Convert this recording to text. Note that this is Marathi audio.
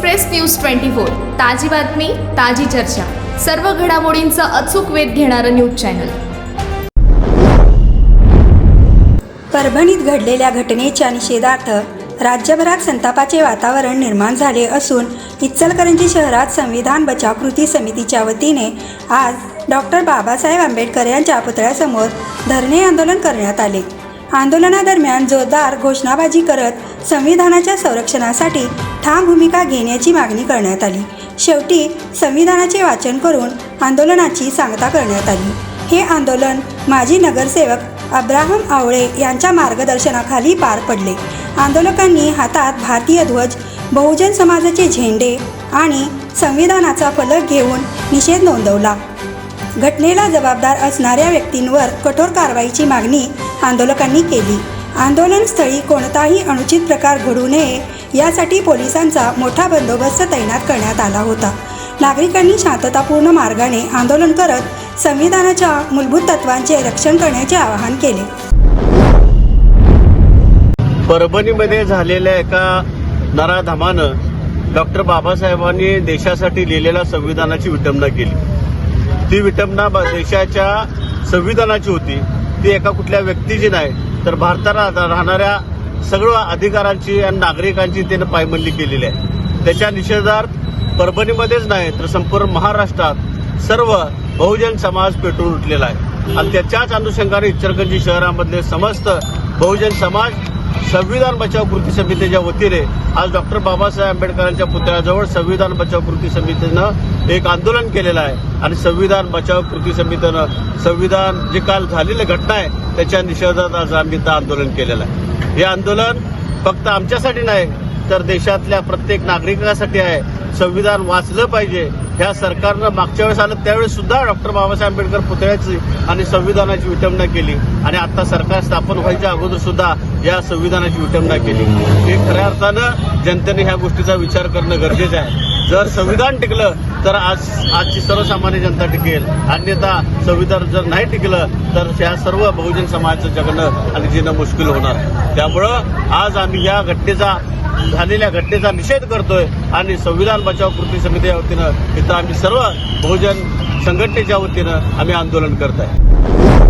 Express news twenty four. ताजी बातमी ताजी चर्चा. सर्व घडामोडींचा अचूक वेध घेणारं न्यूज चॅनल. परभणीत घडलेल्या घटनेच्या निषेधार्थ राज्यभरात संतापाचे वातावरण निर्माण झाले असून इचलकरंजी शहरात संविधान बचाव कृती समितीच्या वतीने आज डॉक्टर बाबासाहेब आंबेडकर यांच्या पुतळ्यासमोर धरणे आंदोलन करण्यात आले. आंदोलनादरम्यान जोरदार घोषणाबाजी करत संविधानाच्या संरक्षणासाठी ठाम भूमिका घेण्याची मागणी करण्यात आली. शेवटी संविधानाचे वाचन करून आंदोलनाची सांगता करण्यात आली. हे आंदोलन माजी नगरसेवक अब्राहम आवळे यांच्या मार्गदर्शनाखाली पार पडले. आंदोलकांनी हातात भारतीय ध्वज बहुजन समाजाचे झेंडे आणि संविधानाचा फलक घेऊन निषेध नोंदवला. घटनेला जबाबदार असणाऱ्या व्यक्तींवर कठोर कारवाईची मागणी आंदोलकांनी केली. आंदोलनस्थळी कोणताही अनुचित प्रकार घडू नये यासाठी पोलिसांचा मोठा बंदोबस्त तैनात करण्यात आला होता. नागरिकांनी शांततापूर्ण मार्गाने आंदोलन करत संविधानाच्या मूलभूत तत्वांचे रक्षण करण्याचे आवाहन केले. परभणीमध्ये झालेल्या एका नराधमानं डॉक्टर बाबासाहेबांनी देशासाठी लिहिलेल्या संविधानाची विटंबना केली. ती विटंबना देशाच्या संविधानाची होती. ती एका कुठल्या व्यक्तीची नाही तर भारतात राहणाऱ्या सगळं अधिकारांची आणि नागरिकांची त्यानं पायमल्ली केलेली आहे. त्याच्या निषेधार्थ परभणीमध्येच नाही तर संपूर्ण महाराष्ट्रात सर्व बहुजन समाज पेटून उठलेला आहे. आणि त्याच्याच अनुषंगाने इचलकरंजी शहरामधले समस्त बहुजन समाज संविधान बचाव कृती समितीच्या वतीने आज डॉक्टर बाबासाहेब आंबेडकरांच्या पुतळ्याजवळ संविधान बचाव कृती समितीनं एक आंदोलन केलेलं आहे. आणि संविधान बचाव कृती समितीनं संविधान जे काल झालेली घटना आहे त्याच्या निषेधात आज आम्ही आंदोलन केलेलं आहे. हे आंदोलन फक्त आमच्यासाठी नाही तर देशातल्या प्रत्येक नागरिकासाठी आहे. संविधान वाचलं पाहिजे ह्या सरकारनं मागच्या वेळेस आलं त्यावेळेस सुद्धा डॉक्टर बाबासाहेब आंबेडकर पुतळ्याची आणि संविधानाची विटंबना केली. आणि आता सरकार स्थापन व्हायच्या अगोदर सुद्धा या संविधानाची विटंबना केली. हे खऱ्या अर्थानं जनतेने ह्या गोष्टीचा विचार करणं गरजेचं आहे. जर संविधान टिकलं तर आज आजची सर्वसामान्य जनता टिकेल. अन्यथा संविधान जर नाही टिकलं तर ह्या सर्व बहुजन समाजाचं जगणं आणि जिणं मुश्किल होणार. त्यामुळं आज आम्ही या घटनेचा झालेल्या घटनेचा निषेध करतोय आणि संविधान बचाव कृती समितीच्या वतीनं इथं आम्ही सर्व बहुजन संघटनेच्या वतीनं आम्ही आंदोलन करत आहे.